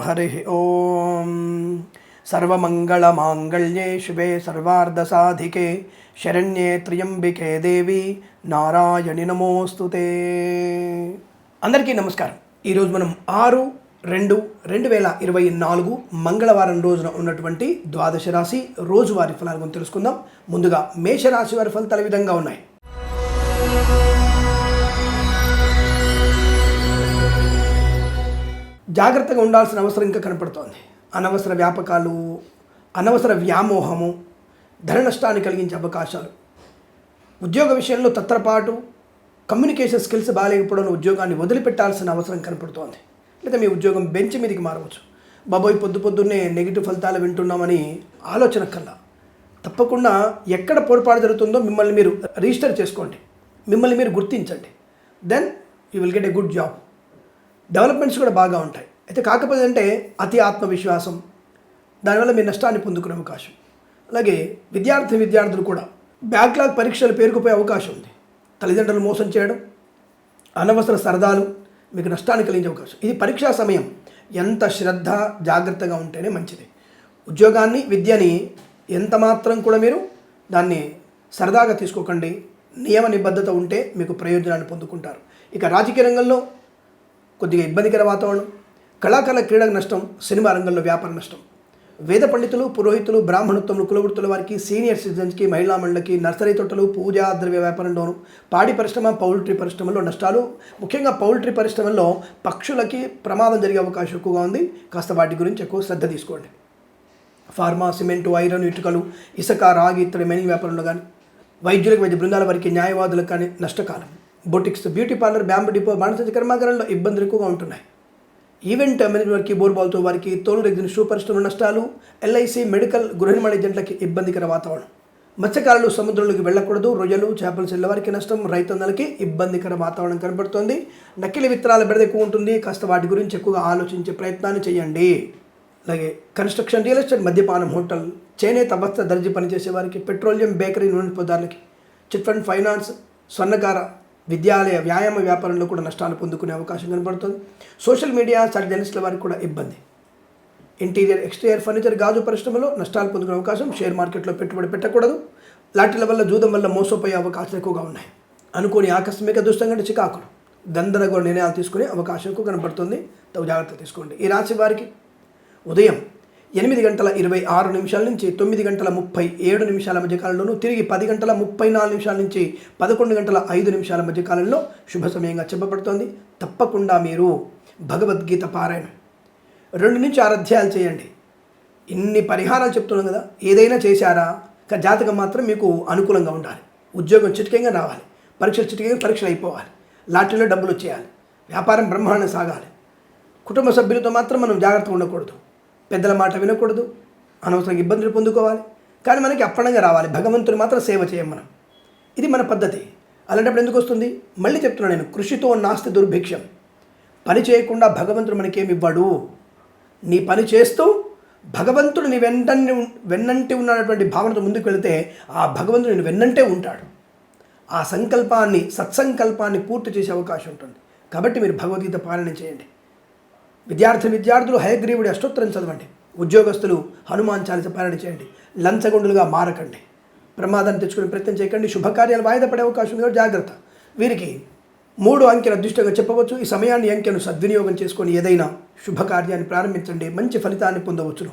హరి ఓం సర్వమంగళమాంగళ్యే శివే సర్వార్ధసాధికే శరణ్యే త్ర్యంబికే దేవి నారాయణి నమోస్తుతే అందరికీ నమస్కారం. ఈరోజు మనం ఆరు రెండు రెండు వేల ఇరవై నాలుగు మంగళవారం రోజున ఉన్నటువంటి ద్వాదశ రాశి రోజువారి ఫలాల గురించి తెలుసుకుందాం. ముందుగా మేషరాశి వారి ఫలితాలు విధంగా ఉన్నాయి? జాగ్రత్తగా ఉండాల్సిన అవసరం ఇంకా కనపడుతోంది. అనవసర వ్యాపకాలు అనవసర వ్యామోహము ధన నష్టాన్ని కలిగించే అవకాశాలు. ఉద్యోగ విషయంలో తత్రపాటు కమ్యూనికేషన్ స్కిల్స్ బాగాలేకపోవడం ఉద్యోగాన్ని వదిలిపెట్టాల్సిన అవసరం కనపడుతోంది. లేదా మీ ఉద్యోగం బెంచ్ మీదకి మారవచ్చు. బాబోయ్ పొద్దు పొద్దున్నే నెగిటివ్ ఫలితాలు వింటున్నామని ఆలోచన కల్లా. తప్పకుండా ఎక్కడ పొరపాటు జరుగుతుందో మిమ్మల్ని మీరు రిజిస్టర్ చేసుకోండి. మిమ్మల్ని మీరు గుర్తించండి. Then you will get a good job developments కూడా బాగా ఉంటాయి. అయితే కాకపోతే అంటే అతి ఆత్మవిశ్వాసం దానివల్ల మీరు నష్టాన్ని పొందుకునే అవకాశం. అలాగే విద్యార్థి విద్యార్థులు కూడా బ్యాక్లాగ్ పరీక్షలు పేరుకుపోయే అవకాశం ఉంది. తల్లిదండ్రులు మోసం చేయడం అనవసర సరదాలు మీకు నష్టాన్ని కలిగించే అవకాశం. ఇది పరీక్షా సమయం. ఎంత శ్రద్ధ జాగ్రత్తగా ఉంటేనే మంచిది. ఉద్యోగాన్ని విద్యని ఎంత మాత్రం కూడా మీరు దాన్ని సరదాగా తీసుకోకండి. నియమ నిబద్ధత ఉంటే మీకు ప్రయోజనాన్ని పొందుకుంటారు. ఇక రాజకీయ రంగంలో కొద్దిగా ఇబ్బందికర వాతావరణం కళాకారుల క్రీడకు నష్టం సినిమా రంగంలో వ్యాపార నష్టం. వేద పండితులు పురోహితులు బ్రాహ్మణత్వములు కులవృత్తుల వారికి సీనియర్ సిటిజన్స్కి మహిళా మండలికి నర్సరీ తోటలు పూజా ద్రవ్య వ్యాపారంలోను పాడి పరిశ్రమ పౌల్ట్రీ పరిశ్రమలో నష్టాలు. ముఖ్యంగా పౌల్ట్రీ పరిశ్రమల్లో పక్షులకి ప్రమాదం జరిగే అవకాశం ఎక్కువగా ఉంది. కాస్త వాటి గురించి ఎక్కువ శ్రద్ధ తీసుకోండి. ఫార్మా సిమెంటు ఐరన్ ఇటుకలు ఇసుక రాగి ఇత్తడి మైనింగ్ వ్యాపారంలో కానీ వైద్యులకు వైద్య బృందాల వారికి న్యాయవాదులకు కానీ నష్టకాలం. Boutiques beauty parlour bamboo depot బాణసంచ కర్మాగారంలో ఇబ్బందులు ఎక్కువగా ఉంటున్నాయి. ఈవెంట్ మేనేజ్ వారికి బోర్బాల్తో వారికి తోలు రెగ్జిన్ షూ పరిశ్రమ నష్టాలు ఎల్ఐసి మెడికల్ గృహిణి ఏజెంట్లకి ఇబ్బందికర వాతావరణం. మత్స్యకారులు సముద్రంలోకి వెళ్ళకూడదు రొయ్యలు చేపలు చెల్ల వారికి నష్టం రైతన్నలకి ఇబ్బందికర వాతావరణం కనబడుతోంది. నకిలీ విత్తనాల బెడద ఎక్కువ ఉంటుంది కాస్త వాటి గురించి ఎక్కువగా ఆలోచించే ప్రయత్నాన్ని చేయండి. అలాగే కన్స్ట్రక్షన్ రియల్ ఎస్టేట్ మద్యపానం హోటల్ చేనేత వస్త్ర దర్జీ పనిచేసే వారికి పెట్రోలియం బేకరీ నూనె పదార్థాలకి చిట్ ఫండ్ ఫైనాన్స్ స్వర్ణకార విద్యాలయ వ్యాయామ వ్యాపారంలో కూడా నష్టాలు పొందుకునే అవకాశం కనబడుతుంది. సోషల్ మీడియా సైడ్ జర్నలిస్టుల వారికి కూడా ఇబ్బంది. ఇంటీరియర్ ఎక్స్టీరియర్ ఫర్నిచర్ గాజు పరిశ్రమలో నష్టాలు పొందుకునే అవకాశం షేర్ మార్కెట్లో పెట్టుబడి పెట్టకూడదు. లాటిల వల్ల జూదం వల్ల మోసపోయే అవకాశాలు ఎక్కువగా ఉన్నాయి. అనుకోని ఆకస్మిక దుష్టం కంటే చికాకులు. గందరగోళ నిర్ణయాలు తీసుకునే అవకాశం ఎక్కువ కనబడుతుంది. తగు జాగ్రత్త తీసుకోండి. ఈ రాశి వారికి ఉదయం ఎనిమిది గంటల ఇరవై ఆరు నిమిషాల నుంచి తొమ్మిది గంటల ముప్పై ఏడు నిమిషాల మధ్య కాలంలోనూ తిరిగి పది గంటల ముప్పై నాలుగు నిమిషాల నుంచి పదకొండు గంటల ఐదు నిమిషాల మధ్య కాలంలో శుభ సమయంగా చెప్పబడుతోంది. తప్పకుండా మీరు భగవద్గీత పారాయణం. రెండు నుంచి ఆరు అధ్యాయాలు చేయండి. ఇన్ని పరిహారాలు చెప్తున్నాం కదా ఏదైనా చేశారా? జాతకం మాత్రం మీకు అనుకూలంగా ఉండాలి. ఉద్యోగం చిటికంగా రావాలి. పరీక్షలు చిటికంగా పరీక్షలు అయిపోవాలి. లాటరీలో డబ్బులు వచ్చేయాలి. వ్యాపారం బ్రహ్మాండం సాగాలి. కుటుంబ సభ్యులతో మాత్రం మనం జాగ్రత్తగా ఉండకూడదు. పెద్దల మాట వినకూడదు. అనవసరంగా ఇబ్బందులు పొందుకోవాలి. కానీ మనకి అప్పణంగా రావాలి. భగవంతుని మాత్రం సేవ చేయం మనం. ఇది మన పద్ధతి. అలాంటప్పుడు ఎందుకు వస్తుంది? మళ్ళీ చెప్తున్నాను నేను కృషితో నాస్తి దుర్భిక్షం. పని చేయకుండా భగవంతుడు మనకేమి ఇవ్వడు. నీ పని చేస్తూ భగవంతుడు నీ వెంటనే వెన్నంటి ఉన్నటువంటి భావనతో ముందుకు వెళితే ఆ భగవంతుడు నేను వెన్నంటే ఉంటాడు. ఆ సంకల్పాన్ని సత్సంకల్పాన్ని పూర్తి చేసే అవకాశం ఉంటుంది. కాబట్టి మీరు భగవద్గీత పాలన చేయండి. విద్యార్థి విద్యార్థులు హయగ్రీవుడి అష్టోత్తరం చదవండి. ఉద్యోగస్తులు హనుమాన్ చాలీస పాలన చేయండి. లంచగొండులుగా మారకండి. ప్రమాదాన్ని తెచ్చుకునే ప్రయత్నం చేయకండి. శుభకార్యాలు వాయిదా పడే అవకాశం ఉంది కాబట్టి జాగ్రత్త. వీరికి మూడు అంకెల అదృష్టంగా చెప్పవచ్చు. ఈ సమయాన్ని అంకెను సద్వినియోగం చేసుకొని ఏదైనా శుభకార్యాన్ని ప్రారంభించండి. మంచి ఫలితాన్ని పొందవచ్చును.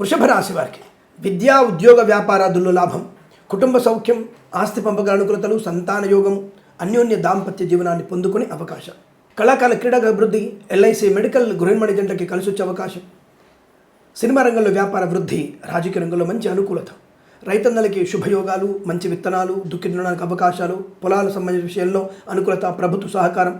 వృషభ రాశి వారికి విద్యా ఉద్యోగ వ్యాపారాదుల్లో లాభం. కుటుంబ సౌఖ్యం ఆస్తి పంపగల అనుకూలతలు సంతాన యోగం అన్యోన్య దాంపత్య జీవనాన్ని పొందుకునే అవకాశం. కళాకాల క్రీడా అభివృద్ధి ఎల్ఐసి మెడికల్ గృహిణి జంటకి కలిసి వచ్చే అవకాశం. సినిమా రంగంలో వ్యాపార వృద్ధి రాజకీయ రంగంలో మంచి అనుకూలత. రైతన్నలకి శుభయోగాలు మంచి విత్తనాలు దుక్కిదునడానికి అవకాశాలు పొలాల సంబంధించిన విషయంలో అనుకూలత ప్రభుత్వ సహకారం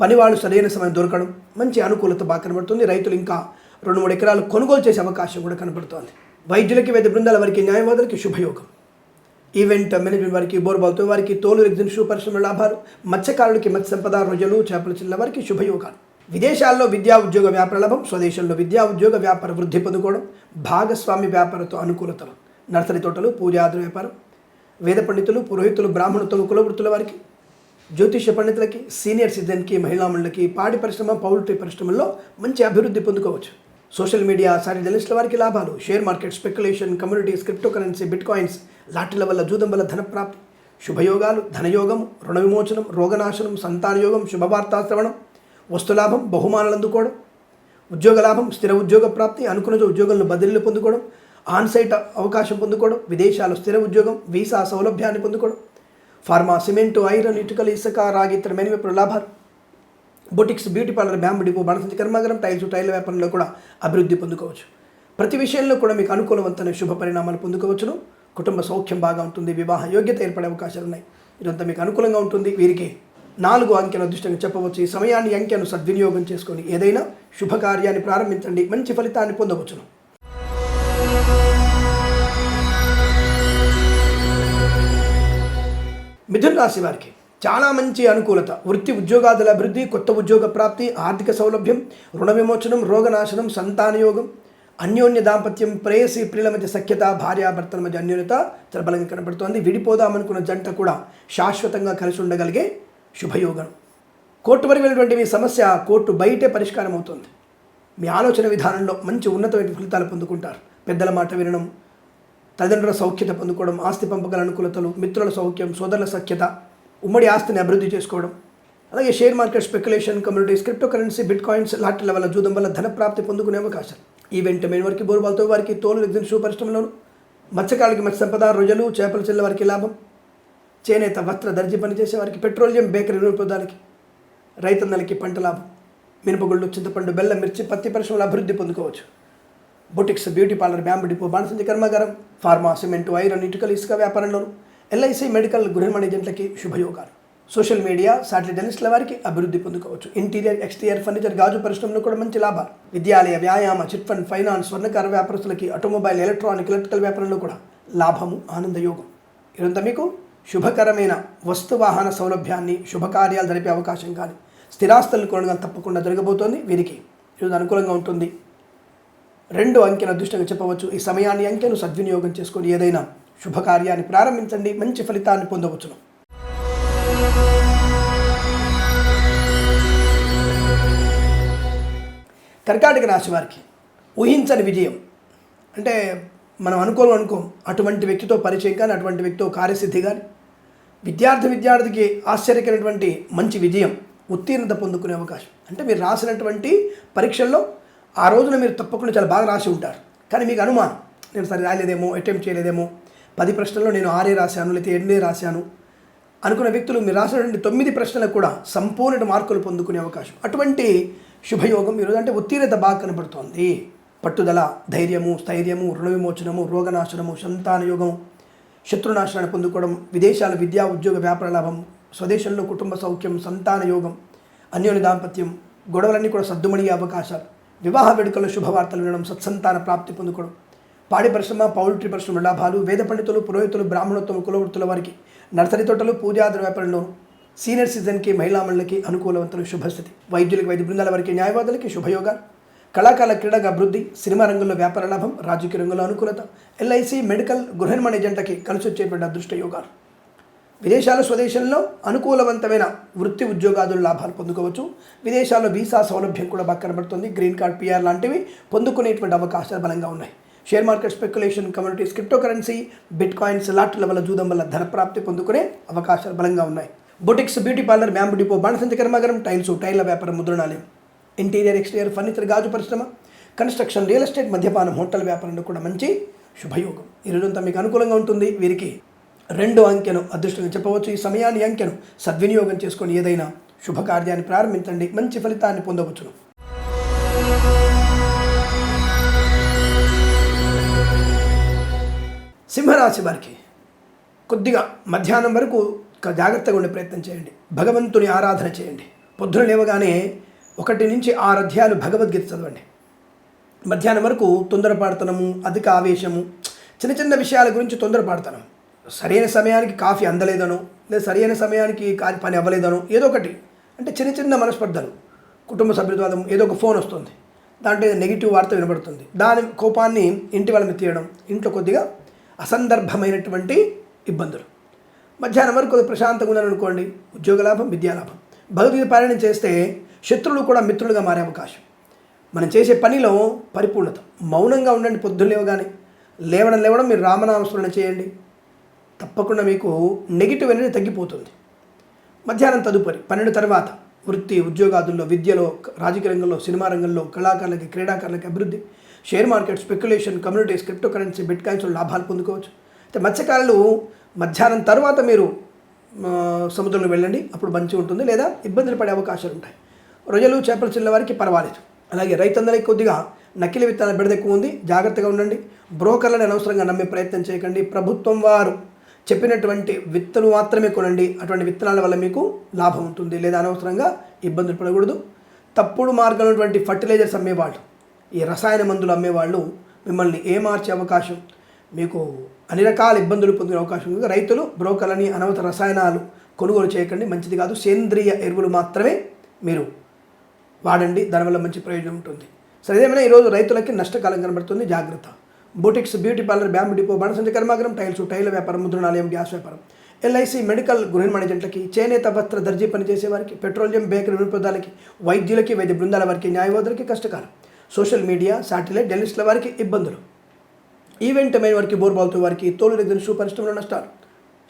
పనివాళ్ళు సరైన సమయం దొరకడం మంచి అనుకూలత బాగా కనబడుతుంది. రైతులు ఇంకా రెండు మూడు ఎకరాలు కొనుగోలు చేసే అవకాశం కూడా కనబడుతోంది. వైద్యులకి వైద్య బృందాల వారికి న్యాయవాదులకి శుభయోగం. ఈవెంట్ మేనేజ్మెంట్ వారికి బోర్బాల్తో వారికి తోలు ఎగ్జిన్ షూ పరిశ్రమ లాభాలు మత్స్యకారులకి మత్స్య సంపద రొయ్యలు చేపల చిన్న వారికి శుభయోగాలు. విదేశాల్లో విద్యా ఉద్యోగ వ్యాపార లాభం స్వదేశంలో విద్యా ఉద్యోగ వ్యాపార వృద్ధి పొందుకోవడం భాగస్వామి వ్యాపారతో అనుకూలతలు. నర్సరీ తోటలు పూజాద్ర వ్యాపారం. వేద పండితులు పురోహితులు బ్రాహ్మణుతులు కులవృత్తుల వారికి జ్యోతిష పండితులకి సీనియర్ సిటిజన్కి మహిళామణులకి పాడి పరిశ్రమ పౌల్ట్రీ పరిశ్రమల్లో మంచి అభివృద్ధి పొందుకోవచ్చు. సోషల్ మీడియా సాటి జర్నలిస్టుల వారికి లాభాలు. Share market speculation communities crypto currency bit లాటిల వల్ల జూదం వల్ల ధనప్రాప్తి. శుభయోగాలు ధనయోగం రుణ విమోచనం రోగనాశనం సంతానయోగం శుభవార్తాశ్రవణం వస్తులాభం బహుమానాలు అందుకోవడం ఉద్యోగ లాభం స్థిర ఉద్యోగ ప్రాప్తి అనుకున్న ఉద్యోగంలో బదిలీలు పొందుకోవడం ఆన్సైట్ అవకాశం పొందుకోవడం విదేశాలు స్థిర ఉద్యోగం వీసా సౌలభ్యాన్ని పొందుకోవడం ఫార్మా సిమెంటు ఐరన్ ఇటుకలు ఇసుక రాగి ఇతర మెనివెప్పుడు లాభాలు. Boutiques beauty parlour bamboo depot బాణసంచి కర్మాగారం టైల్స్ టైల్ వ్యాపారంలో కూడా అభివృద్ధి పొందుకోవచ్చు. ప్రతి విషయంలో కూడా మీకు అనుకూలవంతమైన శుభ పరిణామాలు పొందుకోవచ్చును. కుటుంబ సౌఖ్యం బాగా ఉంటుంది వివాహ యోగ్యత ఏర్పడే అవకాశాలు ఉన్నాయి. ఇదంతా మీకు అనుకూలంగా ఉంటుంది. వీరికి నాలుగు అంకెను అదృష్టంగా చెప్పవచ్చు. ఈ సమయాన్ని అంకెను సద్వినియోగం చేసుకొని ఏదైనా శుభకార్యాన్ని ప్రారంభించండి. మంచి ఫలితాన్ని పొందవచ్చును. మిథున్ రాశి వారికి చాలా మంచి అనుకూలత. వృత్తి ఉద్యోగాదుల అభివృద్ధి కొత్త ఉద్యోగ ప్రాప్తి ఆర్థిక సౌలభ్యం రుణ విమోచనం రోగనాశనం సంతానయోగం అన్యోన్య దాంపత్యం ప్రేయసి ప్రియుల మధ్య సఖ్యత భార్యాభర్తల మధ్య అన్యోన్యత చాలా బలంగా కనబడుతోంది. విడిపోదామనుకున్న జంట కూడా శాశ్వతంగా కలిసి ఉండగలిగే శుభయోగం. కోర్టు వరకు వెళ్ళినటువంటి మీ సమస్య కోర్టు బయటే పరిష్కారం అవుతుంది. మీ ఆలోచన విధానంలో మంచి ఉన్నతమైన ఫలితాలు పొందుకుంటారు. పెద్దల మాట వినడం తల్లిదండ్రుల సౌఖ్యత పొందుకోవడం ఆస్తి పంపగల అనుకూలతలు మిత్రుల సౌఖ్యం సోదరుల సఖ్యత ఉమ్మడి ఆస్తిని అభివృద్ధి చేసుకోవడం అలాగే share market speculation communities crypto currency bit coins లాటరీల వల్ల జూదం వల్ల ధన ప్రాప్తి పొందుకునే అవకాశం ఈవెంట్ మెయిన్ వారికి బోరుబాల్తో వారికి తోలు ఎగ్జిన్ షూ పరిశ్రమలోను మత్స్యకాలకి మత్స్య సంపద రొయ్యలు చేపలు చెల్లె వారికి లాభం. చేనేత వస్త్ర దర్జీ పనిచేసే వారికి పెట్రోలియం బేకరీ నిరుపదాలకి రైతన్నలకి పంట లాభం. మినపగుళ్ళు చింతపండు బెల్లం మిర్చి పత్తి పరిశ్రమలు అభివృద్ధి పొందుకోవచ్చు. Boutiques beauty parlour bamboo depot బాణసంచి కర్మాగారం ఫార్మా సిమెంట్ ఐరన్ ఇటుకలు ఇసుక వ్యాపారంలోను. ఎల్ఐసి మెడికల్ గృహ మేనేజెంట్లకి శుభయోగాలు. సోషల్ మీడియా సాటిలైట్ జర్నలిస్టుల వారికి అభివృద్ధి పొందుకోవచ్చు. ఇంటీరియర్ ఎక్స్టీరియర్ ఫర్నిచర్ గాజు పరిశ్రమలో కూడా మంచి లాభాలు. విద్యాలయ వ్యాయామ చిట్ ఫండ్ ఫైనాన్స్ స్వర్ణకార వ్యాపారస్తులకి ఆటోమొబైల్ ఎలక్ట్రానిక్ ఎలక్ట్రికల్ వ్యాపారంలో కూడా లాభము ఆనందయోగం ఇదంతా మీకు శుభకరమైన వస్తు వాహన సౌలభ్యాన్ని శుభకార్యాలు జరిపే అవకాశం కానీ స్థిరాస్తులను కొనడం తప్పకుండా జరగబోతోంది. వీరికి ఈరోజు అనుకూలంగా ఉంటుంది. రెండు అంకెను అదృష్టంగా చెప్పవచ్చు. ఈ సమయాన్ని అంకెను సద్వినియోగం చేసుకొని ఏదైనా శుభకార్యాన్ని ప్రారంభించండి. మంచి ఫలితాన్ని పొందవచ్చును. కర్కాటక రాశి వారికి ఊహించని విజయం. అంటే మనం అనుకోని అనుకోం అటువంటి వ్యక్తితో పరిచయం కానీ అటువంటి వ్యక్తితో కార్యసిద్ధి కానీ విద్యార్థి విద్యార్థికి ఆశ్చర్యకరమైనటువంటి మంచి విజయం ఉత్తీర్ణత పొందుకునే అవకాశం. అంటే మీరు రాసినటువంటి పరీక్షల్లో ఆ రోజున మీరు తప్పకుండా చాలా బాగా రాసి ఉంటారు. కానీ మీకు అనుమానం నేను సరే రాయలేదేమో అటెంప్ట్ చేయలేదేమో పది ప్రశ్నల్లో నేను ఆరే రాశాను లేకపోతే ఎన్నే రాశాను అనుకున్న వ్యక్తులు మీరు రాసినటువంటి తొమ్మిది ప్రశ్నలకు కూడా సంపూర్ణ మార్కులు పొందుకునే అవకాశం. అటువంటి శుభయోగం ఈరోజు అంటే ఉత్తీర్ణత బాగా కనబడుతోంది. పట్టుదల ధైర్యము స్థైర్యము రుణ విమోచనము రోగనాశనము సంతానయోగం శత్రునాశనాన్ని పొందుకోవడం విదేశాల విద్యా ఉద్యోగ వ్యాపార లాభం స్వదేశంలో కుటుంబ సౌఖ్యం సంతాన యోగం అన్యోన్య దాంపత్యం గొడవలన్నీ కూడా సర్దుమణిగే అవకాశాలు. వివాహ వేడుకల్లో శుభవార్తలు వినడం సత్సంతాన ప్రాప్తి పొందుకోవడం పాడి పరిశ్రమ పౌల్ట్రీ పరిశ్రమ లాభాలు వేద పండితులు పురోహితులు బ్రాహ్మణోత్తమ కులవృత్తుల వారికి నర్సరీ తోటలు పూజాది వ్యాపారంలో సీనియర్ సిటిజన్కి మహిళామణులకి అనుకూలవంతులు శుభస్థితి. వైద్యులకు వైద్య బృందాల వారికి న్యాయవాదులకి శుభయోగాలు కళాకాల క్రీడగా అభివృద్ధి సినిమా రంగంలో వ్యాపార లాభం రాజకీయ రంగంలో అనుకూలత. ఎల్ఐసి మెడికల్ గృహ నిర్మాణ ఏజెంట్లకి కలిసి వచ్చేటువంటి అదృష్ట యోగాలు. విదేశాల స్వదేశంలో అనుకూలవంతమైన వృత్తి ఉద్యోగాదుల లాభాలు పొందుకోవచ్చు. విదేశాల్లో వీసా సౌలభ్యం కూడా బాగా కనబడుతుంది. గ్రీన్ కార్డ్ పిఆర్ లాంటివి పొందుకునేటువంటి అవకాశాలు బలంగా ఉన్నాయి. Share market speculation communities crypto currency bit coins లాట్ల వల్ల జూదం వల్ల ధన ప్రాప్తి పొందుకునే అవకాశాలు బలంగా ఉన్నాయి boutiques beauty parlour bamboo depot బాణసంచ కర్మాగారం టైల్స్ టైల్ల వ్యాపారం ముద్రణాలయం ఇంటీరియర్ ఎక్స్టీరియర్ ఫర్నిచర్ గాజు పరిశ్రమ కన్స్ట్రక్షన్ రియల్ ఎస్టేట్ మద్యపానం హోటల్ వ్యాపారంలో కూడా మంచి శుభయోగం ఈ రోజంతా మీకు అనుకూలంగా ఉంటుంది. వీరికి రెండు అంకెను అదృష్టంగా చెప్పవచ్చు. ఈ సమయాన్ని అంకెను సద్వినియోగం చేసుకొని ఏదైనా శుభకార్యాన్ని ప్రారంభించండి. మంచి ఫలితాన్ని పొందవచ్చును. సింహరాశి వారికి కొద్దిగా మధ్యాహ్నం వరకు జాగ్రత్తగా ఉండే ప్రయత్నం చేయండి. భగవంతుని ఆరాధన చేయండి. పొద్దున లేవగానే ఒకటి నుంచి ఆరు అధ్యాయాలు భగవద్గీత చదవండి. మధ్యాహ్నం వరకు తొందరపాడుతనము అధిక ఆవేశము చిన్న చిన్న విషయాల గురించి తొందరపాడుతనం. సరైన సమయానికి కాఫీ అందలేదనో లేదా సరైన సమయానికి కా- పని అవ్వలేదను ఏదో ఒకటి. అంటే చిన్న చిన్న మనస్పర్ధలు కుటుంబ సభ్యుత్వాదం ఏదో ఒక ఫోన్ వస్తుంది. దాంట్లో నెగిటివ్ వార్త వినబడుతుంది. దాని కోపాన్ని ఇంటి వాళ్ళ మీద తీయడం ఇంట్లో కొద్దిగా అసందర్భమైనటువంటి ఇబ్బందులు. మధ్యాహ్నం వరకు కొద్దిగా ప్రశాంతంగా ఉన్నారనుకోండి ఉద్యోగ లాభం విద్యాలాభం భగవద్గీత పారాయణం చేస్తే శత్రువులు కూడా మిత్రులుగా మారే అవకాశం. మనం చేసే పనిలో పరిపూర్ణత. మౌనంగా ఉండండి పొద్దున్న లేవగానే లేవడం లేవడం మీరు రామనామస్మరణ చేయండి. తప్పకుండా మీకు నెగిటివ్ అనేది తగ్గిపోతుంది. మధ్యాహ్నం తదుపరి పన్నెండు తర్వాత వృత్తి ఉద్యోగాదుల్లో విద్యలో రాజకీయ రంగంలో సినిమా రంగంలో కళాకారులకి క్రీడాకారులకి అభివృద్ధి. Share market speculation communities crypto currency bit coins లాభాలు పొందుకోవచ్చు. అయితే మత్స్యకారులు మధ్యాహ్నం తర్వాత మీరు సముద్రంలో వెళ్ళండి అప్పుడు మంచిగా ఉంటుంది లేదా ఇబ్బందులు పడే అవకాశాలు ఉంటాయి. రొయ్యలు చేపలు చిల్ల వారికి పర్వాలేదు. అలాగే రైతందరికి కొద్దిగా నకిలీ విత్తనాల బెడద ఎక్కువ ఉంది. జాగ్రత్తగా ఉండండి. బ్రోకర్లను అనవసరంగా నమ్మే ప్రయత్నం చేయకండి. ప్రభుత్వం వారు చెప్పినటువంటి విత్తలు మాత్రమే కొనండి. అటువంటి విత్తనాల వల్ల మీకు లాభం ఉంటుంది లేదా అనవసరంగా ఇబ్బందులు పడకూడదు. తప్పుడు మార్గంలోటువంటి ఫర్టిలైజర్స్ అమ్మేవాళ్ళు ఈ రసాయన మందులు అమ్మేవాళ్ళు మిమ్మల్ని ఏమార్చే అవకాశం? మీకు అన్ని రకాల ఇబ్బందులు పొందే అవకాశం ఉంది. రైతులు బ్రోకర్లని అనవసర రసాయనాలు కొనుగోలు చేయకండి. మంచిది కాదు. సేంద్రియ ఎరువులు మాత్రమే మీరు వాడండి. దానివల్ల మంచి ప్రయోజనం ఉంటుంది. సరే ఏదైనా ఈరోజు రైతులకి నష్టకాలం కనబడుతుంది? జాగ్రత్త. Boutiques beauty parlour bamboo depot బాణసంచ కర్మాగరం టైల్స్ టైల్ వ్యాపారం ముద్రణాలయం గ్యాస్ వ్యాపారం. ఎల్ఐసి మెడికల్ గృహ మేనేజెంట్లకి చేనేత వస్త్ర దర్జీ పనిచేసే వారికి పెట్రోలియం బేకరీ వినియోగదారులకి వైద్యులకి వైద్య బృందాల వారికి న్యాయవాదులకి కష్టకాలం. సోషల్ మీడియా శాటిలైట్ జర్నలిస్టుల వారికి ఇబ్బందులు. ఈవెంట్ మెయిన్ వారికి బోర్బాల్తో వారికి తోలు రెగ్జన్ షూ పరిశ్రమలో నష్టాలు.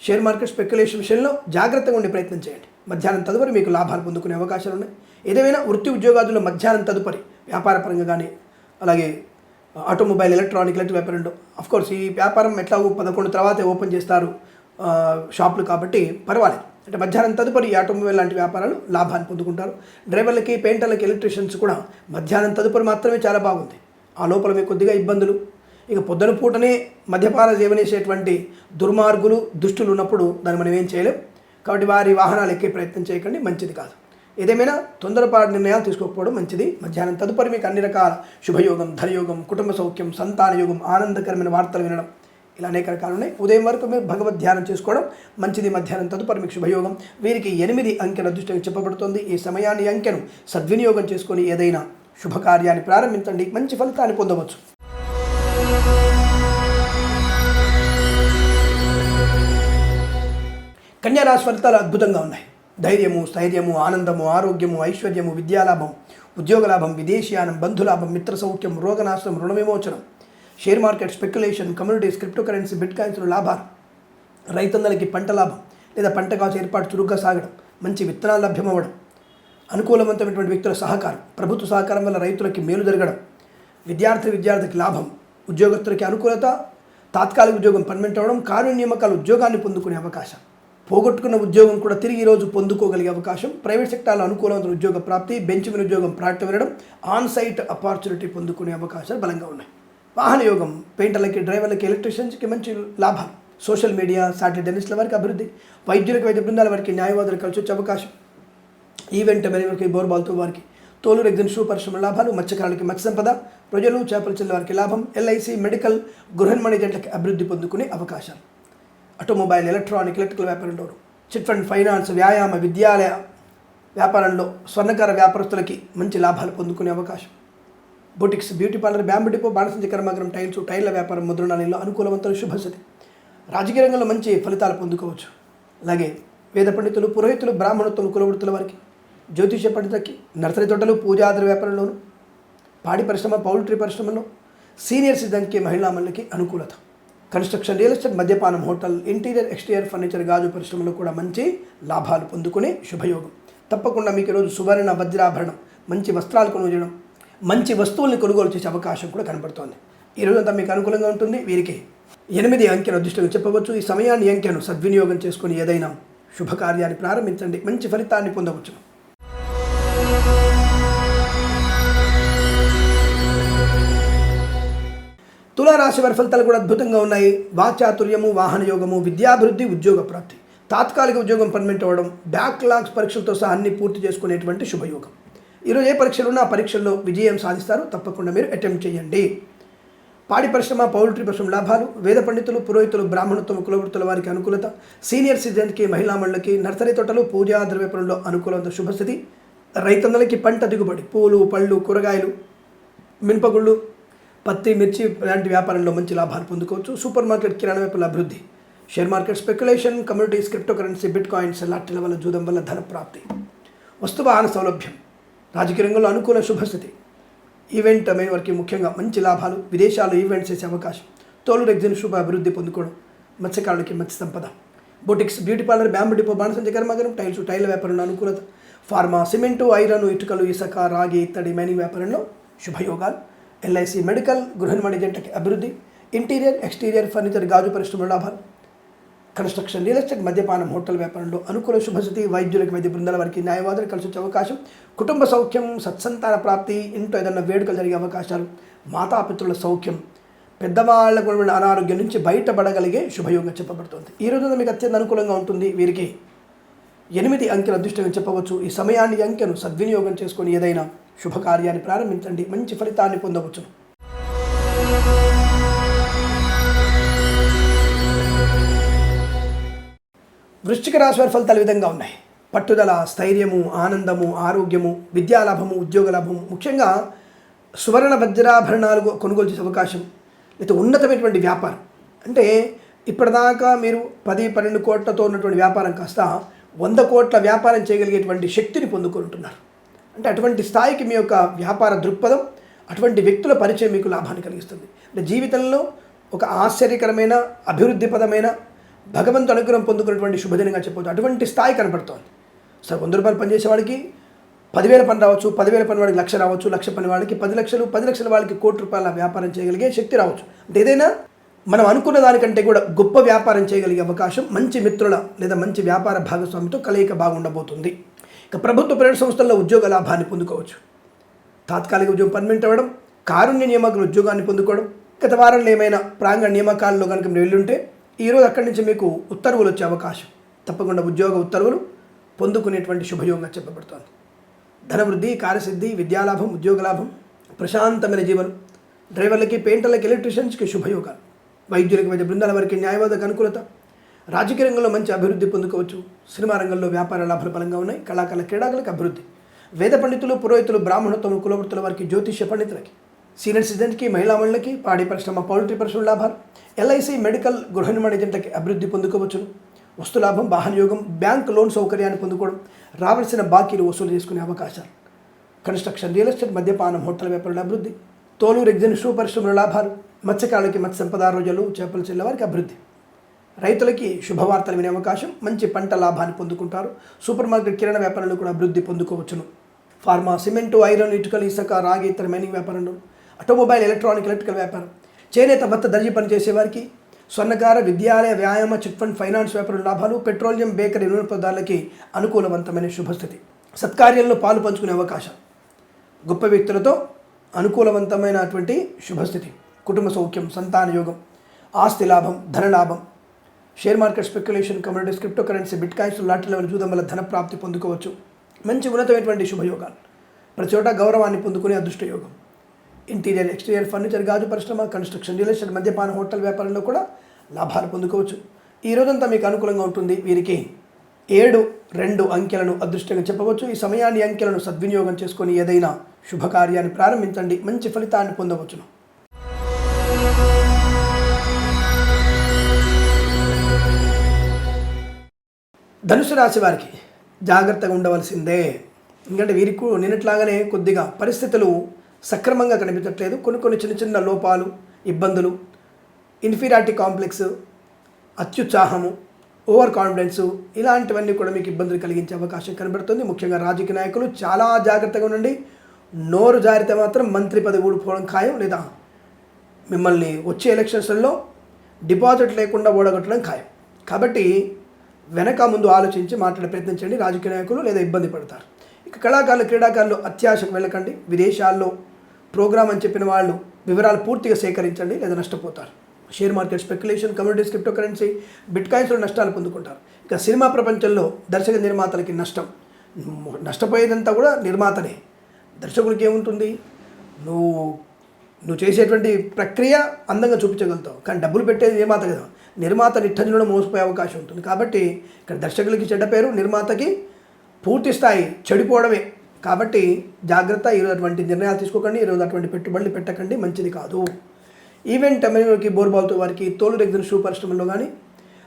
షేర్ మార్కెట్ స్పెక్యులేషన్ విషయంలో జాగ్రత్తగా ఉండే ప్రయత్నం చేయండి. మధ్యాహ్నం తదుపరి మీకు లాభాలు పొందుకునే అవకాశాలు ఉన్నాయి. ఏదేమైనా వృత్తి ఉద్యోగాదుల్లో మధ్యాహ్నం తదుపరి వ్యాపార పరంగా కానీ అలాగే ఆటోమొబైల్ ఎలక్ట్రానిక్ ఎలక్ట్రిక్ వ్యాపారంలో అఫ్కోర్స్ ఈ వ్యాపారం ఎట్లా పదకొండు తర్వాతే ఓపెన్ చేస్తారు. షాపులు కాబట్టి పర్వాలేదు. అంటే మధ్యాహ్నం తదుపరి ఆటోమొబైల్ లాంటి వ్యాపారాలు లాభాన్ని పొందుకుంటారు. డ్రైవర్లకి పెయింటర్లకి ఎలక్ట్రీషియన్స్ కూడా మధ్యాహ్నం తదుపరి మాత్రమే చాలా బాగుంది. ఆ లోపల మీకు కొద్దిగా ఇబ్బందులు. ఇక పొద్దున పూటనే మద్యపాన సేవనేసేటువంటి దుర్మార్గులు దుష్టులు ఉన్నప్పుడు దాన్ని మనం ఏం చేయలేం. కాబట్టి వారి వాహనాలు ఎక్కే ప్రయత్నం చేయకండి మంచిది కాదు. ఏదేమైనా తొందరపాటు నిర్ణయాలు తీసుకోకపోవడం మంచిది. మధ్యాహ్నం తదుపరి మీకు అన్ని రకాల శుభయోగం ధనయోగం కుటుంబ సౌఖ్యం సంతాన యోగం ఆనందకరమైన వార్తలు వినడం ఇలా అనేక రకాలు ఉన్నాయి ఉదయం వరకు మీరు భగవద్ ధ్యానం చేసుకోవడం మంచిది. మధ్యాహ్నం తదుపరి మీకు శుభయోగం వీరికి ఎనిమిది అంకెల అదృష్టంగా చెప్పబడుతుంది. ఈ సమయాన్ని అంకెను సద్వినియోగం చేసుకొని ఏదైనా శుభకార్యాన్ని ప్రారంభించండి. మంచి ఫలితాన్ని పొందవచ్చు. కన్యారాశి ఫలితాలు అద్భుతంగా ఉన్నాయి. ధైర్యము స్థైర్యము ఆనందము ఆరోగ్యము ఐశ్వర్యము విద్యాలాభం ఉద్యోగలాభం విదేశీయానం బంధులాభం మిత్ర సౌఖ్యం రోగనాశనం రుణవిమోచనం share market speculation communities crypto currency bit కాయిన్స్లో లాభాలు. రైతన్నలకి పంట లాభం లేదా పంట కాసు ఏర్పాటు చురుగ్గా సాగడం మంచి విత్తనాలు లభ్యమవ్వడం అనుకూలవంతమైనటువంటి వ్యక్తుల సహకారం ప్రభుత్వ సహకారం వల్ల రైతులకి మేలు జరగడం విద్యార్థి విద్యార్థికి లాభం ఉద్యోగస్తులకి అనుకూలత తాత్కాలిక ఉద్యోగం పర్మనెంట్ అవ్వడం కార్య నియామకాల ఉద్యోగాన్ని పొందుకునే అవకాశం. పోగొట్టుకున్న ఉద్యోగం కూడా తిరిగి ఈరోజు పొందుకోగలిగే అవకాశం. ప్రైవేట్ సెక్టార్లో అనుకూలమైన ఉద్యోగ ప్రాప్తి బెంచ్ మీద ఉద్యోగం ప్రాప్తి వినడం ఆన్ సైట్ అపార్చునిటీ పొందుకునే అవకాశాలు బలంగా ఉన్నాయి. వాహన యోగం పెయింటర్లకి డ్రైవర్లకి ఎలక్ట్రీషియన్స్కి మంచి లాభం. సోషల్ మీడియా సాటిలైట్ జర్నలిస్టుల వారికి అభివృద్ధి. వైద్యులకు వైద్య బృందాల వారికి న్యాయవాదులు కలిసి వచ్చే అవకాశం. ఈవెంట్ మేనేజర్కి బోర్బాల్తో వారికి తోలు రెగ్జిన్ షూ పరిశ్రమ లాభాలు మత్స్యకారులకి మత్స్య సంపద ప్రజలు చేపల చెల్ల వారికి లాభం ఎల్ఐసి మెడికల్ గృహ మేనేజెంట్లకి అభివృద్ధి పొందుకునే అవకాశాలు. ఆటోమొబైల్ ఎలక్ట్రానిక్ ఎలక్ట్రికల్ వ్యాపారంలో చిట్ ఫండ్ ఫైనాన్స్ వ్యాయామ విద్యాలయ వ్యాపారంలో స్వర్ణకార వ్యాపారస్తులకి మంచి లాభాలు పొందుకునే అవకాశం. Boutiques beauty parlour bamboo depot బాణసంచి కర్మాగరం టైల్స్ టైర్ల వ్యాపారం ముద్రణాలయంలో అనుకూలవంతులు శుభస్థితి రాజకీయ రంగంలో మంచి ఫలితాలు పొందుకోవచ్చు. అలాగే వేద పండితులు పురోహితులు బ్రాహ్మణత్వం కులవృత్తుల వారికి జ్యోతిష పండితులకి నర్సరీ తోటలు పూజాదర వ్యాపారంలోను పాడి పరిశ్రమ పౌల్ట్రీ పరిశ్రమలో సీనియర్ సిటిజన్కి మహిళా మనులకి అనుకూలత. కన్స్ట్రక్షన్ రియల్ ఎస్టేట్ మద్యపానం హోటల్ ఇంటీరియర్ ఎక్స్టీరియర్ ఫర్నిచర్ గాజు పరిశ్రమలో కూడా మంచి లాభాలు పొందుకునే శుభయోగం. తప్పకుండా మీకు ఈరోజు సువర్ణ వజ్రాభరణం మంచి వస్త్రాలు కొనుగోలు చేయడం మంచి వస్తువుల్ని కొనుగోలు చేసే అవకాశం కూడా కనబడుతోంది. ఈ రోజంతా మీకు అనుకూలంగా ఉంటుంది? వీరికి ఎనిమిది అంకెను అదృష్టంగా చెప్పవచ్చు. ఈ సమయాన్ని అంకెను సద్వినియోగం చేసుకుని ఏదైనా శుభకార్యాన్ని ప్రారంభించండి. మంచి ఫలితాన్ని పొందవచ్చు. తులారాశి వారి ఫలితాలు కూడా అద్భుతంగా ఉన్నాయి. వాచాతుర్యము వాహన యోగము విద్యాభివృద్ధి ఉద్యోగ ప్రాప్తి. తాత్కాలిక ఉద్యోగం పర్మనెంట్ అవ్వడం బ్యాక్లాగ్స్ పరీక్షలతో సహా అన్ని పూర్తి చేసుకునేటువంటి శుభయోగం. ఈరోజు ఏ పరీక్షలు ఉన్నా పరీక్షల్లో విజయం సాధిస్తారు. తప్పకుండా మీరు అటెంప్ట్ చేయండి. పాడి పరిశ్రమ పౌల్ట్రీ పరిశ్రమ లాభాలు వేద పండితులు పురోహితులు బ్రాహ్మణత్వం కులవృత్తుల వారికి అనుకూలత సీనియర్ సిటిజన్కి మహిళా మండలికి నర్సరీ తోటలు పూజా ద్రవ్యపరంలో అనుకూలత శుభస్థితి రైతన్నలకి పంట దిగుబడి పూలు పళ్ళు కూరగాయలు మినపగుళ్ళు పత్తి మిర్చి లాంటి వ్యాపారంలో మంచి లాభాలు పొందుకోవచ్చు. సూపర్ మార్కెట్ కిరాణా వైపుల అభివృద్ధి share market speculation communities crypto currency bit coins లాంటి వల్ల జూదం వల్ల ధన ప్రాప్తి వస్తువాహన సౌలభ్యం రాజకీయ రంగంలో అనుకూల శుభస్థితి. ఈవెంట్ అనే వారికి ముఖ్యంగా మంచి లాభాలు విదేశాల్లో ఈవెంట్స్ చేసే అవకాశం తోలు రెగ్జిన్ శుభ అభివృద్ధి పొందుకోవడం మత్స్యకారులకి మత్స్య సంపద. Boutiques beauty parlour bamboo depot బాణసంచ కర్మాగారం టైల్స్ టైల్ వ్యాపారంలో అనుకూలత. ఫార్మా సిమెంటు ఐరన్ ఇటుకలు ఇసుక రాగి ఇత్తడి మైనింగ్ వ్యాపారంలో శుభయోగాలు. ఎల్ఐసి మెడికల్ గృహ నిర్మాణ జంటకి అభివృద్ధి. ఇంటీరియర్ ఎక్స్టీరియర్ ఫర్నిచర్ గాజు పరిశ్రమ లాభాలు. కన్స్ట్రక్షన్ రియల్ ఎస్టేట్ మద్యపానం హోటల్ వ్యాపారంలో అనుకూల శుభస్థితి వైద్యులకు వైద్య బృందాల వారికి న్యాయవాదులు కలిసి వచ్చే అవకాశం కుటుంబ సౌఖ్యం సత్సంతాన ప్రాప్తి ఇంట్లో ఏదైనా వేడుకలు జరిగే అవకాశాలు మాతాపితృల సౌఖ్యం పెద్దవాళ్ళకు అనారోగ్యం నుంచి బయటపడగలిగే శుభయోగం చెప్పబడుతుంది. ఈ రోజున మీకు అత్యంత అనుకూలంగా ఉంటుంది వీరికి ఎనిమిది అంకెల అదృష్టంగా చెప్పవచ్చు. ఈ సమయాన్ని అంకెను సద్వినియోగం చేసుకొని ఏదైనా శుభకార్యాన్ని ప్రారంభించండి. మంచి ఫలితాన్ని పొందవచ్చు వృశ్చిక రాశి వారి ఫలితాలు విధంగా ఉన్నాయి. పట్టుదల స్థైర్యము ఆనందము ఆరోగ్యము విద్యాలాభము ఉద్యోగ లాభము ముఖ్యంగా సువర్ణ వజ్రాభరణాలు కొనుగోలు చేసే అవకాశం లేదా ఉన్నతమైనటువంటి వ్యాపారం. అంటే ఇప్పటిదాకా మీరు పది పన్నెండు కోట్లతో ఉన్నటువంటి వ్యాపారం కాస్త వంద కోట్ల వ్యాపారం చేయగలిగేటువంటి శక్తిని పొందుకుంటున్నారు అంటే అటువంటి స్థాయికి మీ యొక్క వ్యాపార దృక్పథం అటువంటి వ్యక్తుల పరిచయం మీకు లాభాన్ని కలిగిస్తుంది. అంటే జీవితంలో ఒక ఆశ్చర్యకరమైన అభివృద్ధిపదమైన భగవంతు అనుగ్రహం పొందుకున్నటువంటి శుభదినంగా చెప్పవచ్చు అటువంటి స్థాయి కనపడుతోంది. సార్ వంద రూపాయలు పనిచేసే వాడికి పదివేల పని రావచ్చు పదివేల పని వాడికి లక్ష రావచ్చు లక్ష పని వాళ్ళకి పది లక్షలు పది లక్షల వాళ్ళకి కోటి రూపాయల వ్యాపారం చేయగలిగే శక్తి రావచ్చు. అంటే ఏదైనా మనం అనుకున్న దానికంటే కూడా గొప్ప వ్యాపారం చేయగలిగే అవకాశం మంచి మిత్రుల లేదా మంచి వ్యాపార భాగస్వామితో కలయిక బాగుండబోతుంది. ఇక ప్రభుత్వ ప్రైవేట్ సంస్థల్లో ఉద్యోగ లాభాన్ని పొందుకోవచ్చు. తాత్కాలిక ఉద్యోగం పర్మనెంట్ అవ్వడం కారుణ్య నియామకుల ఉద్యోగాన్ని పొందుకోవడం గత వారంలో ఏమైనా ప్రాంగణ నియామకాల్లో కనుక మీరు వెళ్ళుంటే ఈరోజు అక్కడి నుంచి మీకు ఉత్తర్వులు వచ్చే అవకాశం. తప్పకుండా ఉద్యోగ ఉత్తర్వులు పొందుకునేటువంటి శుభయోగంగా చెప్పబడుతోంది. ధనవృద్ధి కార్యసిద్ధి విద్యాలాభం ఉద్యోగ లాభం ప్రశాంతమైన జీవనం డ్రైవర్లకి పెయింటర్లకి ఎలక్ట్రీషియన్స్కి శుభయోగాలు. వైద్యులకి వైద్య బృందాల వారికి న్యాయవాద అనుకూలత. రాజకీయ రంగంలో మంచి అభివృద్ధి పొందుకోవచ్చు. సినిమా రంగంలో వ్యాపార లాభాలు బలంగా ఉన్నాయి. కళాకారుల క్రీడాకులకు అభివృద్ధి. వేద పండితులు పురోహితులు బ్రాహ్మణత్వం కులవృత్తుల వారికి జ్యోతిష్య పండితులకి సీనియర్ సిటిజన్కి మహిళా మండలికి పాడి పరిశ్రమ పౌల్ట్రీ పరిశ్రమ లాభాలు. ఎల్ఐసి మెడికల్ గృహ నిర్మాణ ఏజెంట్లకి అభివృద్ధి పొందుకోవచ్చును వస్తు లాభం వాహన యోగం బ్యాంక్ లోన్ సౌకర్యాన్ని పొందుకోవడం రావాల్సిన బాకీలు వసూలు చేసుకునే అవకాశాలు. కన్స్ట్రక్షన్ రియల్ ఎస్టేట్ మద్యపానం హోటల్ వ్యాపారుల అభివృద్ధి తోలు ఎగ్జిన్ షూ పరిశ్రమల లాభాలు మత్స్యకారులకి మత్స్య సంపద రోజులు చేపలు చెల్లె వారికి అభివృద్ధి. రైతులకి శుభవార్తలు వినే అవకాశం మంచి పంట లాభాన్ని పొందుకుంటారు. సూపర్ మార్కెట్ కిరణ వ్యాపారంలో కూడా అభివృద్ధి పొందుకోవచ్చును. ఫార్మా సిమెంటు ఐరన్ ఇటుకలు ఇసుక రాగి ఇతర మైనింగ్ వ్యాపారంలో ఆటోమొబైల్ ఎలక్ట్రానిక్ ఎలక్ట్రికల్ వ్యాపారం. చేనేత భర్త దర్జీ పనిచేసేవారికి స్వర్ణకార విద్యాలయ వ్యాయామ చిట్ ఫండ్ ఫైనాన్స్ వ్యాపార లాభాలు పెట్రోలియం బేకరీ నూనె పదార్థాలకి అనుకూలవంతమైన శుభస్థితి. సత్కార్యంలో పాలు పంచుకునే అవకాశం. గొప్ప వ్యక్తులతో అనుకూలవంతమైనటువంటి శుభస్థితి. కుటుంబ సౌఖ్యం సంతాన యోగం ఆస్తి లాభం ధన లాభం. Share market speculation communities crypto currency bit coins lottery level చూడడం వల్ల ధన ప్రాప్తి పొందుకోవచ్చు. మంచి ఉన్నతమైనటువంటి శుభయోగాలు. ప్రతి చోట గౌరవాన్ని పొందుకునే అదృష్టయోగం. ఇంటీరియర్ ఎక్స్టీరియర్ ఫర్నిచర్ గాజు పరిశ్రమ కన్స్ట్రక్షన్ రియల్ ఎస్టేట్ మద్యపాన హోటల్ వ్యాపారంలో కూడా లాభాలు పొందుకోవచ్చు. ఈ రోజంతా మీకు అనుకూలంగా ఉంటుంది. వీరికి ఏడు రెండు అంకెలను అదృష్టంగా చెప్పవచ్చు. ఈ సమయాన్ని అంకెలను సద్వినియోగం చేసుకొని ఏదైనా శుభకార్యాన్ని ప్రారంభించండి. మంచి ఫలితాన్ని పొందవచ్చును. ధనుసు రాశి వారికి జాగ్రత్తగా ఉండవలసిందే. ఎందుకంటే వీరికి నిన్నట్లాగానే కొద్దిగా పరిస్థితులు సక్రమంగా కనిపించట్లేదు. కొన్ని కొన్ని చిన్న చిన్న లోపాలు ఇబ్బందులు ఇన్ఫీరియారిటీ కాంప్లెక్స్ అత్యుత్సాహము ఓవర్ కాన్ఫిడెన్సు ఇలాంటివన్నీ కూడా మీకు ఇబ్బందులు కలిగించే అవకాశం కనబడుతుంది. ముఖ్యంగా రాజకీయ నాయకులు చాలా జాగ్రత్తగా ఉండండి. నోరు జారితే మాత్రం మంత్రి పదవి ఊడిపోవడం ఖాయం లేదా మిమ్మల్ని వచ్చే ఎలక్షన్స్లో డిపాజిట్ లేకుండా ఓడగొట్టడం ఖాయం. కాబట్టి వెనక ముందు ఆలోచించి మాట్లాడే ప్రయత్నించండి రాజకీయ నాయకులు లేదా ఇబ్బంది పడతారు. ఇక కళాకారులు క్రీడాకారులు అత్యాశకు వెళ్ళకండి. విదేశాల్లో ప్రోగ్రామ్ అని చెప్పిన వాళ్ళు వివరాలు పూర్తిగా సేకరించండి లేదా నష్టపోతారు. Share market speculation communities crypto currency bit కాయిన్స్లో నష్టాలు పొందుకుంటారు. ఇక సినిమా ప్రపంచంలో దర్శక నిర్మాతలకి నష్టం. నష్టపోయేదంతా కూడా నిర్మాతనే. దర్శకుడికి ఏముంటుంది? నువ్వు నువ్వు చేసేటువంటి ప్రక్రియ అందంగా చూపించగలుగుతావు. కానీ డబ్బులు పెట్టేది నిర్మాత కదా. నిర్మాత నిట్టంజలో మోసపోయే అవకాశం ఉంటుంది. కాబట్టి ఇక్కడ దర్శకులకి చెడ్డ పేరు నిర్మాతకి పూర్తి స్థాయి చెడిపోవడమే. కాబట్టి జాగ్రత్త ఈరోజు అటువంటి నిర్ణయాలు తీసుకోకండి ఈరోజు అటువంటి పెట్టుబడులు పెట్టకండి మంచిది కాదు. ఈవెంట్ అమెరికి బోర్బాల్తో వారికి తోలు రెగ్గిన షూ పరిశ్రమలో కానీ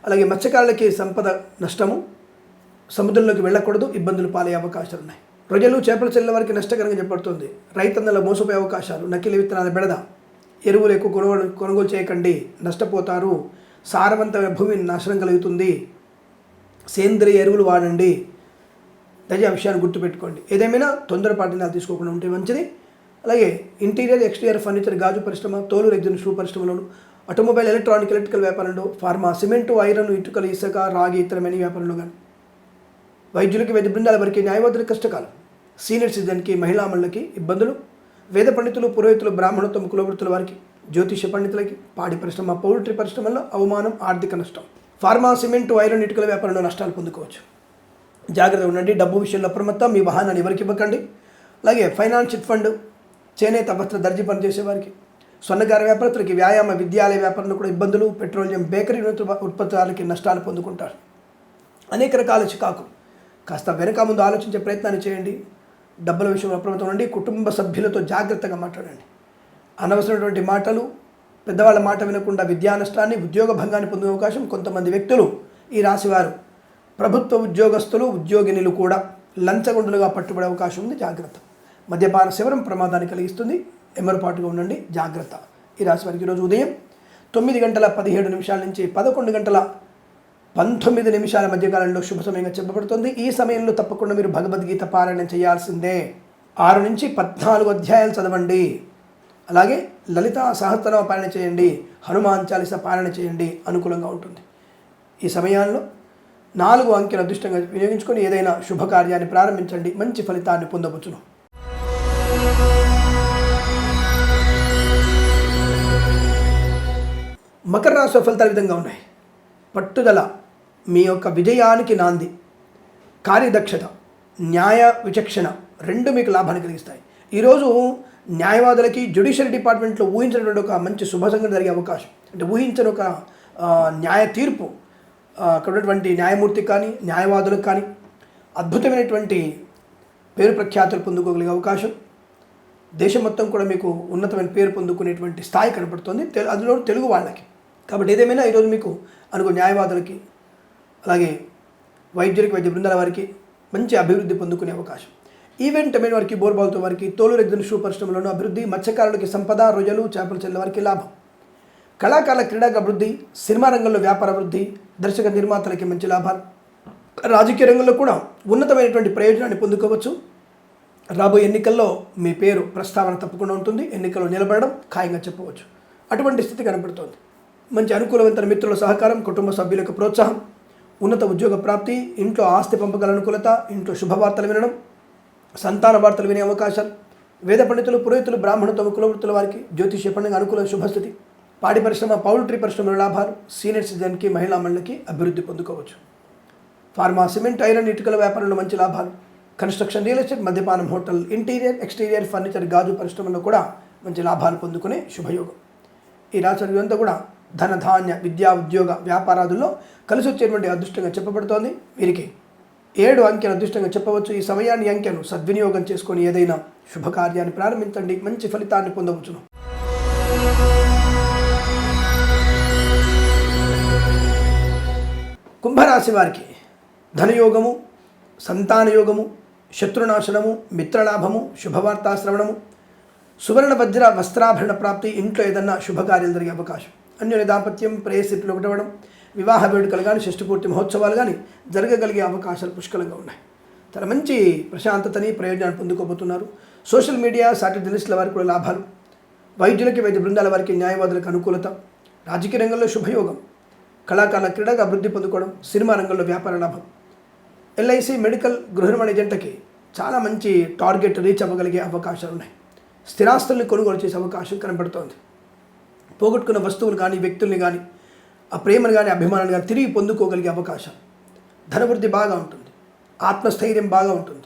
అలాగే మత్స్యకారులకి సంపద నష్టము సముద్రంలోకి వెళ్ళకూడదు ఇబ్బందులు పాలయ్యే అవకాశాలు ఉన్నాయి. ప్రజలు చేపల చెల్లెల వారికి నష్టకరంగా చెప్పబడుతుంది. రైతన్నల మోసపోయే అవకాశాలు నకిలీ విత్తనాల బెడద ఎరువులు ఎక్కువ కొనుగోలు కొనుగోలు చేయకండి నష్టపోతారు సారవంతమైన భూమిని నాశనం కలుగుతుంది. సేంద్రియ ఎరువులు వాడండి. దయచేసి ఆ విషయాన్ని గుర్తుపెట్టుకోండి. ఏదేమైనా తొందరపాటు నిర్ణయాలు తీసుకోకుండా ఉంటే మంచిది. అలాగే ఇంటీరియర్ ఎక్స్టీరియర్ ఫర్నిచర్ గాజు పరిశ్రమ తోలు రెగ్జిన్ షూ పరిశ్రమలోను ఆటోమొబైల్ ఎలక్ట్రానిక్ ఎలక్ట్రికల్ వ్యాపారంలో ఫార్మా సిమెంటు ఐరన్ ఇటుకలు ఇసుక రాగి ఇతరమైన వ్యాపారంలో కానీ వైద్యులకి వైద్య బృందాల వరకు న్యాయవాదులకు కష్టకాలం. సీనియర్ సిటిజన్కి మహిళామణులకి ఇబ్బందులు. వేద పండితులు పురోహితులు బ్రాహ్మణత్వం కులవృత్తుల వారికి జ్యోతిష పండితులకి పాడి పరిశ్రమ పౌల్ట్రీ పరిశ్రమల్లో అవమానం ఆర్థిక నష్టం. ఫార్మా సిమెంట్ ఐరన్ ఇటుకల వ్యాపారంలో నష్టాలు పొందుకోవచ్చు. జాగ్రత్తగా ఉండండి. డబ్బు విషయంలో అప్రమత్తం మీ వాహనాన్ని ఎవరికి ఇవ్వకండి. అలాగే ఫైనాన్స్ చిట్ ఫండ్ చేనేత వస్త్ర దర్జీ పనిచేసేవారికి స్వర్ణకార వ్యాపారస్తులకి వ్యాయామ విద్యాలయ వ్యాపారంలో కూడా ఇబ్బందులు పెట్రోలియం బేకరీ ఉత్పత్తులకి నష్టాలు పొందుకుంటారు. అనేక రకాల చికాకు. కాస్త వెనక ముందు ఆలోచించే ప్రయత్నాన్ని చేయండి. డబ్బుల విషయంలో అప్రమత్తం ఉండండి. కుటుంబ సభ్యులతో జాగ్రత్తగా మాట్లాడండి. అనవసరమైనటువంటి మాటలు పెద్దవాళ్ళ మాట వినకుండా విద్యా నష్టాన్ని ఉద్యోగ భంగాన్ని పొందే అవకాశం కొంతమంది వ్యక్తులు ఈ రాశివారు ప్రభుత్వ ఉద్యోగస్తులు ఉద్యోగినులు కూడా లంచగొండలుగా పట్టుబడే అవకాశం ఉంది. జాగ్రత్త. మద్యపాన శివరం ప్రమాదాన్ని కలిగిస్తుంది. ఎమరపాటుగా ఉండండి. జాగ్రత్త. ఈ రాశి వారికి ఈరోజు ఉదయం తొమ్మిది గంటల పదిహేడు నిమిషాల నుంచి పదకొండు గంటల పంతొమ్మిది నిమిషాల మధ్యకాలంలో శుభ సమయంగా చెప్పబడుతుంది. ఈ సమయంలో తప్పకుండా మీరు భగవద్గీత పారాయణం చేయాల్సిందే. ఆరు నుంచి పద్నాలుగు అధ్యాయాలు చదవండి. అలాగే లలిత సహస్రనామ పాలన చేయండి. హనుమాన్ చాలీస పాలన చేయండి. అనుకూలంగా ఉంటుంది. ఈ సమయాల్లో నాలుగు అంకెల అదృష్టంగా వినియోగించుకొని ఏదైనా శుభకార్యాన్ని ప్రారంభించండి. మంచి ఫలితాన్ని పొందవచ్చును మకర రాశి ఫలితాలు విధంగా ఉన్నాయి. పట్టుదల మీ యొక్క విజయానికి నాంది. కార్యదక్షత న్యాయ విచక్షణ రెండు మీకు లాభాన్ని కలిగిస్తాయి. ఈరోజు న్యాయవాదులకి జ్యుడిషియల్ డిపార్ట్మెంట్లో ఊహించినటువంటి ఒక మంచి శుభ సంఘటన జరిగే అవకాశం. అంటే ఊహించని ఒక న్యాయ తీర్పు అక్కడ ఉన్నటువంటి న్యాయమూర్తికి కానీ న్యాయవాదులకు కానీ అద్భుతమైనటువంటి పేరు ప్రఖ్యాతులు పొందుకోగలిగే అవకాశం. దేశం మొత్తం కూడా మీకు ఉన్నతమైన పేరు పొందుకునేటువంటి స్థాయి కనపడుతుంది తెలు అందులో తెలుగు వాళ్ళకి. కాబట్టి ఏదేమైనా ఈరోజు మీకు అనుకో న్యాయవాదులకి అలాగే వైద్యులకి వైద్య బృందాల వారికి మంచి అభివృద్ధి పొందుకునే అవకాశం. ఈవెంట్ అమైన వారికి బోర్బాల్తో వారికి తోలు రెగ్జిన్ షూ పరిశ్రమలోనూ అభివృద్ధి మత్స్యకారులకి సంపద రొయ్యలు చేపలు చెల్లె వారికి లాభం. కళాకారుల క్రీడాక అభివృద్ధి సినిమా రంగంలో వ్యాపార అభివృద్ధి దర్శక నిర్మాతలకి మంచి లాభాలు. రాజకీయ రంగంలో కూడా ఉన్నతమైనటువంటి ప్రయోజనాన్ని పొందుకోవచ్చు. రాబోయే ఎన్నికల్లో మీ పేరు ప్రస్తావన తప్పకుండా ఉంటుంది. ఎన్నికల్లో నిలబడడం ఖాయంగా చెప్పవచ్చు. అటువంటి స్థితి కనబడుతోంది. మంచి అనుకూలవంతమైన మిత్రుల సహకారం కుటుంబ సభ్యులకు ప్రోత్సాహం ఉన్నత ఉద్యోగ ప్రాప్తి ఇంట్లో ఆస్తి పంపగల అనుకూలత ఇంట్లో శుభవార్తలు వినడం సంతాన వార్తలు వినే అవకాశాలు వేద పండితులు పురోహితులు బ్రాహ్మణత్వ కులవృత్తుల వారికి జ్యోతిష్య పండుగ అనుకూల శుభస్థితి. పాడి పరిశ్రమ పౌల్ట్రీ పరిశ్రమల లాభాలు సీనియర్ సిటిజన్కి మహిళా మండలికి అభివృద్ధి పొందుకోవచ్చు. ఫార్మా సిమెంట్ ఐరన్ ఇటుకల వ్యాపారంలో మంచి లాభాలు. కన్స్ట్రక్షన్ రియల్ ఎస్టేట్ మద్యపానం హోటల్ ఇంటీరియర్ ఎక్స్టీరియర్ ఫర్నిచర్ గాజు పరిశ్రమలో కూడా మంచి లాభాలు పొందుకునే శుభయోగం. ఈ రాశి అంతా కూడా ధన ధాన్య విద్యా ఉద్యోగ వ్యాపారాదుల్లో కలిసి వచ్చేటువంటి అదృష్టంగా చెప్పబడుతోంది. వీరికి ఏడు అంకెలు అదృష్టంగా చెప్పవచ్చు. ఈ సమయాన్ని అంకెను సద్వినియోగం చేసుకొని ఏదైనా శుభకార్యాన్ని ప్రారంభించండి. మంచి ఫలితాన్ని పొందవచ్చును. కుంభరాశి వారికి ధనయోగము సంతానయోగము శత్రునాశనము మిత్రలాభము శుభవార్తాశ్రవణము సువర్ణ వజ్ర వస్త్రాభరణ ప్రాప్తి ఇంట్లో ఏదన్నా శుభకార్యాలు జరిగే అవకాశం. అన్యుని దాంపత్యం ప్రేయసిట్లు ఒకటవడం వివాహ వేడుకలు కానీ షష్ఠపూర్తి మహోత్సవాలు కానీ జరగగలిగే అవకాశాలు పుష్కలంగా ఉన్నాయి. చాలా మంచి ప్రశాంతతని ప్రయోజనాన్ని పొందుకోబోతున్నారు. సోషల్ మీడియా సాటిలైట్ లిస్టుల వారికి కూడా లాభాలు. వైద్యులకి వైద్య బృందాల వారికి న్యాయవాదులకు అనుకూలత. రాజకీయ రంగంలో శుభయోగం. కళాకారుల క్రీడగా అభివృద్ధి పొందుకోవడం సినిమా రంగంలో వ్యాపార లాభం. ఎల్ఐసి మెడికల్ గృహ నిర్మాణ జంటకి చాలా మంచి టార్గెట్ రీచ్ అవ్వగలిగే అవకాశాలు ఉన్నాయి స్థిరాస్తుల్ని కొనుగోలు చేసే అవకాశం కనబడుతోంది. పోగొట్టుకున్న వస్తువులు కానీ వ్యక్తుల్ని కానీ ఆ ప్రేమను కానీ అభిమానాన్ని కానీ తిరిగి పొందుకోగలిగే అవకాశం. ధనవృద్ధి బాగా ఉంటుంది. ఆత్మస్థైర్యం బాగా ఉంటుంది.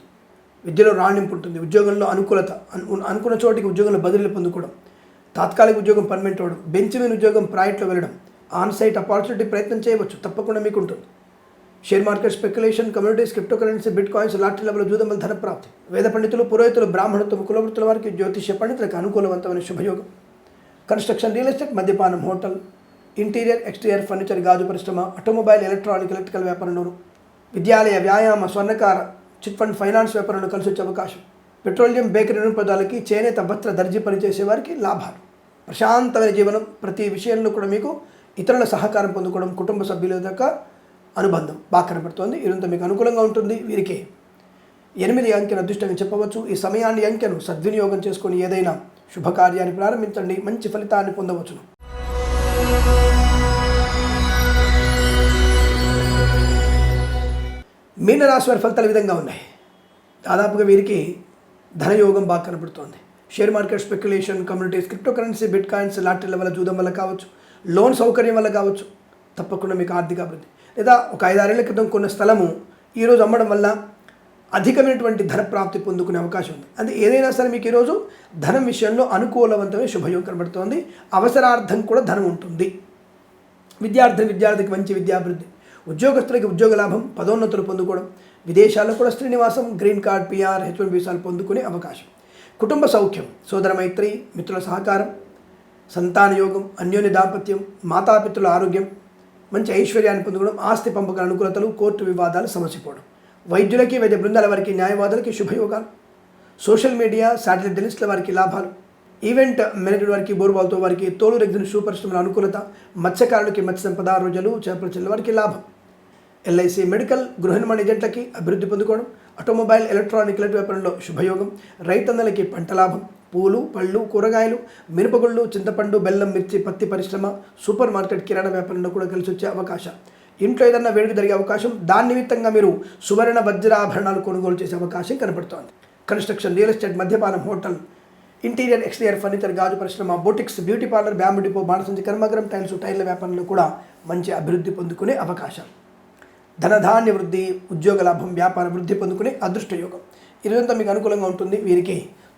విద్యలో రాణింపు ఉంటుంది. ఉద్యోగంలో అనుకూలత అను- అనుకున్న చోటికి ఉద్యోగంలో బదిలీలు పొందుకోవడం తాత్కాలిక ఉద్యోగం పర్మనెంట్ అవ్వడం బెంచ్ మీద ఉద్యోగం ప్రైవేట్లో వెళ్ళడం ఆన్ సైట్ ఆపర్చునిటీ ప్రయత్నం చేయవచ్చు తప్పకుండా మీకు ఉంటుంది share market speculation communities crypto currency bit coins lottery level జూదముల ధన ప్రాప్తి వేద పండితులు పురోహితులు బ్రాహ్మణత్వం కులవృత్తుల వారికి జ్యోతిష్య పండితులకు అనుకూలవంతమైన శుభయోగం. కన్స్ట్రక్షన్ రియల్ ఎస్టేట్ మద్యపానం హోటల్ ఇంటీరియర్ ఎక్స్టీరియర్ ఫర్నిచర్ గాజు పరిశ్రమ ఆటోమొబైల్ ఎలక్ట్రానిక్ ఎలక్ట్రికల్ వ్యాపారంలోను విద్యాలయ వ్యాయామ స్వర్ణకార చిట్ ఫండ్ ఫైనాన్స్ వ్యాపారంలో కలిసి వచ్చే అవకాశం. పెట్రోలియం బేకరీ రుణ పదాలకి చేనేత వస్త్ర దర్జీ పనిచేసే వారికి లాభాలు. ప్రశాంతమైన జీవనం ప్రతి విషయంలో కూడా మీకు ఇతరుల సహకారం పొందుకోవడం కుటుంబ సభ్యుల యొక్క అనుబంధం బాగా కనపడుతోంది. ఇదంతా మీకు అనుకూలంగా ఉంటుంది. వీరికి ఎనిమిది అంకెను అదృష్టంగా చెప్పవచ్చు. ఈ సమయాన్ని అంకెను సద్వినియోగం చేసుకొని ఏదైనా శుభకార్యాన్ని ప్రారంభించండి. మంచి ఫలితాన్ని పొందవచ్చును. మీనరాశి వారి ఫలితాలు విధంగా ఉన్నాయి. దాదాపుగా వీరికి ధనయోగం బాగా కనబడుతోంది share market speculation communities crypto currency bit coins లాటరీల వల్ల జూదం వల్ల కావచ్చు. లోన్ సౌకర్యం వల్ల కావచ్చు. తప్పకుండా మీకు ఆర్థిక అభివృద్ధి. లేదా ఒక ఐదారేళ్ళ క్రితం కొన్న స్థలము ఈరోజు అమ్మడం వల్ల అధికమైనటువంటి ధన ప్రాప్తి పొందుకునే అవకాశం ఉంది. అంటే ఏదైనా సరే మీకు ఈరోజు ధనం విషయంలో అనుకూలవంతమైన శుభయోగం కనబడుతోంది. అవసరార్థం కూడా ధనం ఉంటుంది. విద్యార్థి విద్యార్థికి మంచి విద్యాభివృద్ధి ఉద్యోగస్తులకి ఉద్యోగ లాభం పదోన్నతులు పొందుకోవడం. విదేశాల్లో కూడా Srinivasam green card PR H one వీసాలు పొందుకునే అవకాశం. కుటుంబ సౌఖ్యం సోదర మైత్రి మిత్రుల సహకారం సంతాన యోగం అన్యోన్య దాంపత్యం మాతాపితృల ఆరోగ్యం మంచి ఐశ్వర్యాన్ని పొందుకోవడం ఆస్తి పంపకాల అనుకూలతలు కోర్టు వివాదాలు సమసిపోవడం వైద్యులకి వైద్య బృందాల వారికి న్యాయవాదులకి శుభయోగాలు. సోషల్ మీడియా శాటిలైట్ జర్నలిస్టుల వారికి లాభాలు. ఈవెంట్ మేనేజర్ వారికి బోర్బాల్తో వారికి తోలు రెగ్జిన్ షూ పరిశ్రమల అనుకూలత మత్స్యకారులకి మత్స్య సంపద రోజులు చేపల చెల్లెల వారికి లాభం. ఎల్ఐసి మెడికల్ గృహ నిర్మాణ ఏజెంట్లకి అభివృద్ధి పొందుకోవడం ఆటోమొబైల్ ఎలక్ట్రానిక్ ఎలక్ట్రిక్ వ్యాపారంలో శుభయోగం రైతన్నలకి పంట లాభం. పూలు పళ్ళు కూరగాయలు మినపగుళ్ళు చింతపండు బెల్లం మిర్చి పత్తి పరిశ్రమ సూపర్ మార్కెట్ కిరాణా వ్యాపారంలో కూడా కలిసి వచ్చే అవకాశం. ఇంట్లో ఏదన్నా వేడుక జరిగే అవకాశం దాని నిమిత్తంగా మీరు సువర్ణ వజ్రాభరణాలు కొనుగోలు చేసే అవకాశం కనబడుతోంది కన్స్ట్రక్షన్ రియల్ ఎస్టేట్ మద్యపానం హోటల్ ఇంటీరియర్ ఎక్స్టీరియర్ ఫర్నిచర్ గాజు పరిశ్రమ boutiques beauty parlour bamboo depot బాణసంచి కర్మగ్రం టైల్స్ టైర్ల వ్యాపారంలో కూడా మంచి అభివృద్ధి పొందుకునే అవకాశం. ధనధాన్య వృద్ధి ఉద్యోగ లాభం వ్యాపార వృద్ధి పొందుకునే అదృష్ట యోగం ఇదంతా మీకు అనుకూలంగా ఉంటుంది. వీరికి